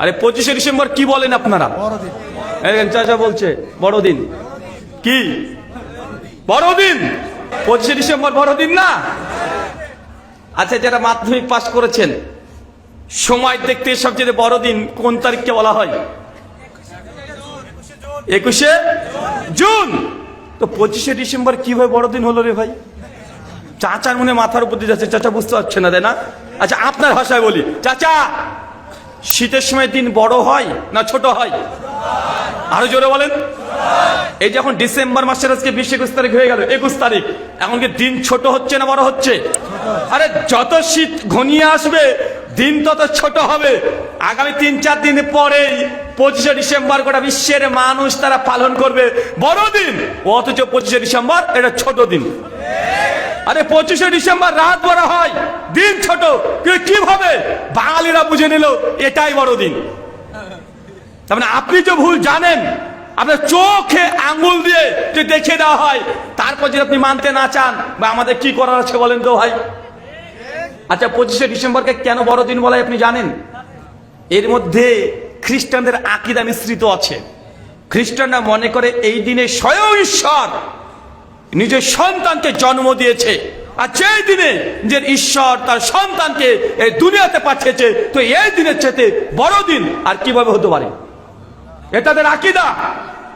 আরে পঁচিশে ডিসেম্বর কি বলেন আপনারা? চাচা বলছে, বড়দিন। কি? বড়দিন? পঁচিশে ডিসেম্বর বড়দিন না? আচ্ছা যারা মাধ্যমিক পাশ করেছেন, সময় দেখতে সবচেয়ে বড়দিন কোন তারিখকে বলা হয়? একুশে জুন। তো পঁচিশে ডিসেম্বর কীভাবে বড়দিন হলো রে ভাই? চাচার মনে মাথার উপর দিয়ে যাচ্ছে, চাচা বুঝতে পারছে না, তাই না? আচ্ছা আপনার ভাষায় বলি। চাচা! শীতের সময় দিন বড় হয় না ছোট হয়? আরও জোরে বলেন। এই যখন ডিসেম্বর মাসের আজকে বিশ একুশ তারিখ হয়ে গেল, একুশ তারিখ। এখন কি দিন ছোট হচ্ছে না বড় হচ্ছে? আরে যত শীত ঘনিয়ে আসবে, দিন তত ছোট হবে। আগামী তিন চার দিন পরেই পঁচিশে ডিসেম্বর গোটা বিশ্বের মানুষ তারা পালন করবে। বড় দিন, অথচ পঁচিশে ডিসেম্বর এটা ছোট দিন। আরে পঁচিশে ডিসেম্বর রাত বড় হয়, দিন ছোট। কীভাবে বাঙালিরা বুঝে নিল, এটাই বড় দিন। তার মানে আপনি যে ভুল জানেন, আপনার চোখে আঙ্গুল দিয়ে যে দেখে দেওয়া হয়, তারপর যদি আপনি মানতে না চান, বা আমাদের কি করার আছে বলেন তো ভাই? আচ্ছা পঁচিশে ডিসেম্বরকে কেন বড়দিন বলে আপনি জানেন? এর মধ্যে খ্রিস্টানদের আকিদা মিশ্রিত আছে। খ্রিস্টানরা মনে করে এই দিনে স্বয়ং ঈশ্বর। নিজের সন্তানকে জন্ম দিয়েছে। আর যেই দিনে নিজের ঈশ্বর তার সন্তানকে এই দুনিয়াতে পাঠিয়েছে, তো এই দিনের চেতে বড় দিন আর কীভাবে হতে পারে? এ তাদের আকিদা,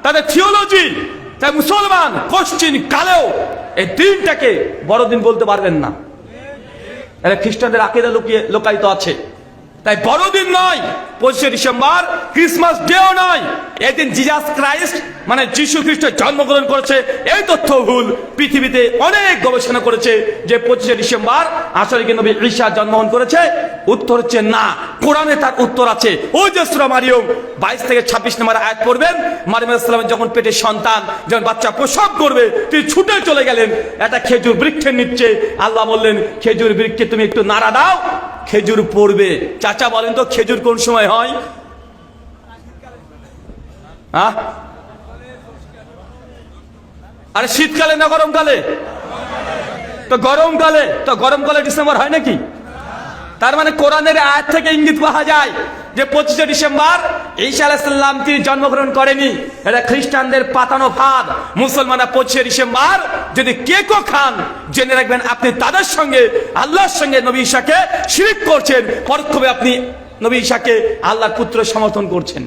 তাদের থিওলজি তাই মুসলমান কোশ্চিন কালেও এই দিনটাকে বড়দিন বলতে পারবেন না। এরা খ্রিস্টানদের আকিদা লুকিয়ে লোকায়িত আছে। তাই বড়দিন নয়, পঁচিশে ডিসেম্বর, ক্রিসমাস ডেও নয়। এদিন জিজাস ক্রাইস্ট মানে যিশু খ্রিস্ট জন্মগ্রহণ করেছে। এই তথ্য ভুল। পৃথিবীতে অনেক গবেষণা করেছে যে পঁচিশে ডিসেম্বর আসলে নবী ঈশা জন্মগ্রহণ করেছে। উত্তর হচ্ছে না। কোরআনে তার উত্তর আছে। ওই যে সূরা মারিয়ম, বাইশ থেকে ছাব্বিশ নম্বর আয়াত পড়বেন। মারিয়াম ইসলামের যখন পেটে সন্তান, যখন বাচ্চা প্রসব করবে, তিনি ছুটে চলে গেলেন। একটা খেজুর বৃক্ষের নিচ্ছে আল্লাহ বললেন, খেজুর বৃক্ষে তুমি একটু নাড়া দাও খেজুর পড়বে। চাচা বলেন তো খেজুর কোন সময় হয়? হ্যাঁ আরে শীতকালে না গরমকালে? তো গরমকালে তো গরমকালে ডিসেম্বর হয় নাকি? তার মানে কোরআনের আয়াত থেকে ইঙ্গিত পাওয়া যায়। যে পঁচিশে ডিসেম্বর ঈসা আলাইসাল্লাম তিনি জন্মগ্রহণ করেনি। এটা খ্রিস্টানদের পাতানো ফাঁদ। মুসলমানরা পঁচিশে ডিসেম্বর যদি কেকও খান, জেনে রাখবেন আপনি তাদের সঙ্গে, আল্লাহর সঙ্গে নবী ঈশাকে শিরিক করছেন। পরোক্ষভাবে আপনি নবী ঈশাকে আল্লাহর পুত্র সমর্থন করছেন।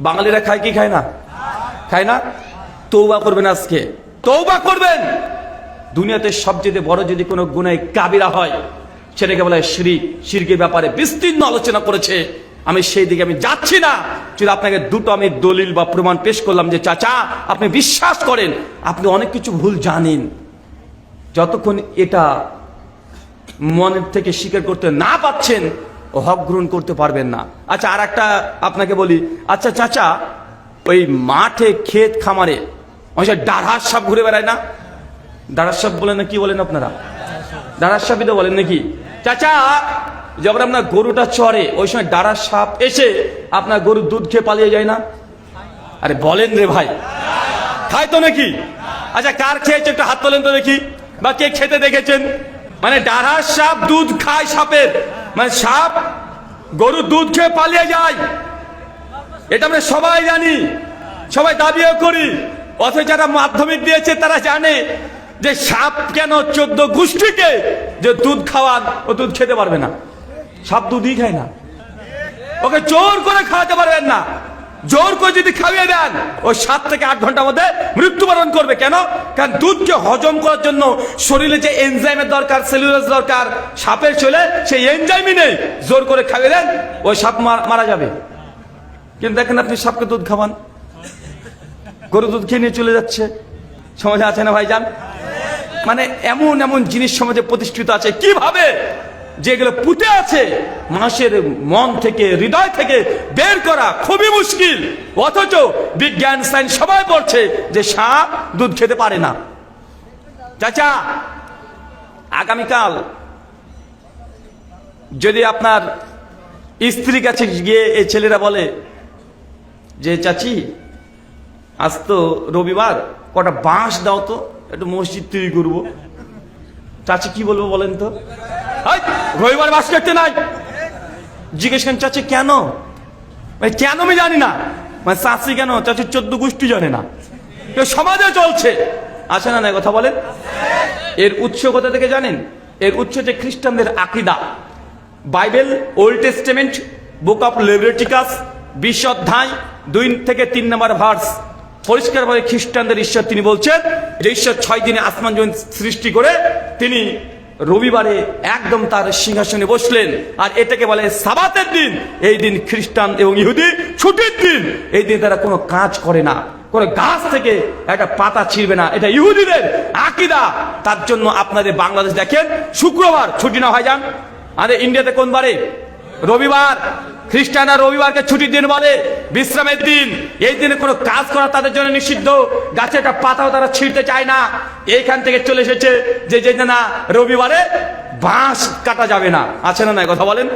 বাঙালিরা খায় কি খায় না? খায় না? তৌবা করবেন আজকে। তৌবা করবেন। দুনিয়াতে সবচেয়ে বড় যদি কোনো গুনায় কাবিরা হয় সেটাকে বলা শিরিক শিরকের ব্যাপারে বিস্তীর্ণ আলোচনা করেছে। আমি সেই দিকে আমি যাচ্ছি না। যদি আপনাকে দুটো আমি দলিল বা প্রমাণ পেশ করলাম যে, চাচা, আপনি বিশ্বাস করেন, আপনি অনেক কিছু ভুল জানেন। যতক্ষণ এটা মনের থেকে স্বীকার করতে না পাচ্ছেন, হক গ্রহণ করতে পারবেন না। আচ্ছা আর একটা আপনাকে বলি। আচ্ছা চাচা, ওই মাঠে ক্ষেত খামারে, ওই ডাঢ়ার সাপ ঘুরে বেড়ায় না? ডাঢ়ার সাপ বলেন না, কি বলেন আপনারা? ডাঢ়ার সাপই তো বলেন নাকি? চাচা, যখন আপনার গরুটা চড়ে, ওই সময় ডাঢ়ার সাপ এসে আপনার গরুর দুধ খেয়ে পালিয়ে যায় না? আরে বলেন রে ভাই। খায় তো নাকি? আচ্ছা কার খেয়েছে একটু হাত তোলেন তো দেখি। বা কে খেতে দেখেছেন? মানে ডাঢ়ার সাপ দুধ খায় সাপের। মানে সাপ গরু দুধ খেয়ে পালিয়ে যায়। এটা আমরা সবাই জানি। সবাই দাবিও করি। অথচ যারা মাধ্যমিক দিয়েছে, তারা জানে যে সাপ কেন চোদ্দ গোষ্ঠীকে যে দুধ খাওয়ান, ও দুধ খেতে পারবে না। সাপ দুধই খায় না। ওকে জোর করে খাওয়াতে পারবেন না। জোর করে যদি খাইয়ে দেন ওই সাত থেকে আট ঘণ্টার মধ্যে মৃত্যুবরণ করবে। কেন? কারণ দুধকে হজম করার জন্য শরীরে যে এনজাইমের দরকার সেলুলাস দরকার, সাপের চলে সেই এনজাইমই নেই। জোর করে খাইয়ে দেন ওই সাপ মার- যাবে। কিন্তু দেখেন আপনি সাপকে দুধ খাওয়ান। গরু দুধ খেয়ে নিয়ে চলে যাচ্ছে। সমাজে আছে না ভাইজান? মানে এমন এমন জিনিস সমাজে প্রতিষ্ঠিত আছে। কীভাবে? যেগুলো পুঁতে আছে, মানুষের মন থেকে, হৃদয় থেকে বের করা খুবই মুশকিল। অথচ বিজ্ঞান সাইন্স সবাই বলছে যে সাপ দুধ খেতে পারে না। চাচা, আগামীকাল যদি আপনার স্ত্রীর কাছে গিয়ে এই ছেলেরা বলে যে, চাচি, আজ তো রবিবার, কটা বাঁশ দাও তো। একটু মসজিদ তৈরি করব। চাচি কি বলব বলেন তো? রবিবার বাস করতে নাই। জিজ্ঞেস করেন, চাচি, কেন? কেন আমি জানি না। মানে চাষি কেন? চাচির চোদ্দ গোষ্ঠী জানে না। সমাজে চলছে। আছে না না কথা বলেন? এর উৎস কোথা থেকে জানেন? এর উৎস যে খ্রিস্টানদের আকিদা। Bible, old testament, book of Leviticus বিশ অধ্যায়, দুই থেকে তিন নম্বর ভার্স। পরিষ্কারভাবে খ্রিস্টানদের ঈশ্বর তিনি বলছেন যে ঈশ্বর ছয় দিনে আসমান জমিন সৃষ্টি করে তিনি রবিবারে একদম তার সিংহাসনে বসলেন। আর এটাকে বলে সাবাতের দিন। এই দিন খ্রিস্টান এবং ইহুদি ছুটির দিন। এই দিন তারা কোনো কাজ করে না। কোনো গাছ থেকে একটা পাতা ছিঁড়বে না। এটা ইহুদিদের আকিদা। তার জন্য আপনাদের বাংলাদেশ দেখেন, শুক্রবার ছুটি না হয় যান। আরে ইন্ডিয়াতে কোন বারে রবিবার। খ্রিস্টানরা রবিবারকে ছুটির দিন বলে, বিশ্রামের দিন। এই দিনে কোনো কাজ করা তাদের জন্য নিষিদ্ধ। গাছে একটা পাতাও তারা ছিঁড়তে চায় না। এইখান থেকে চলে এসেছে যে যে না রবিবারে বাঁশ কাটা যাবে না। আছে না না কথা বলেন?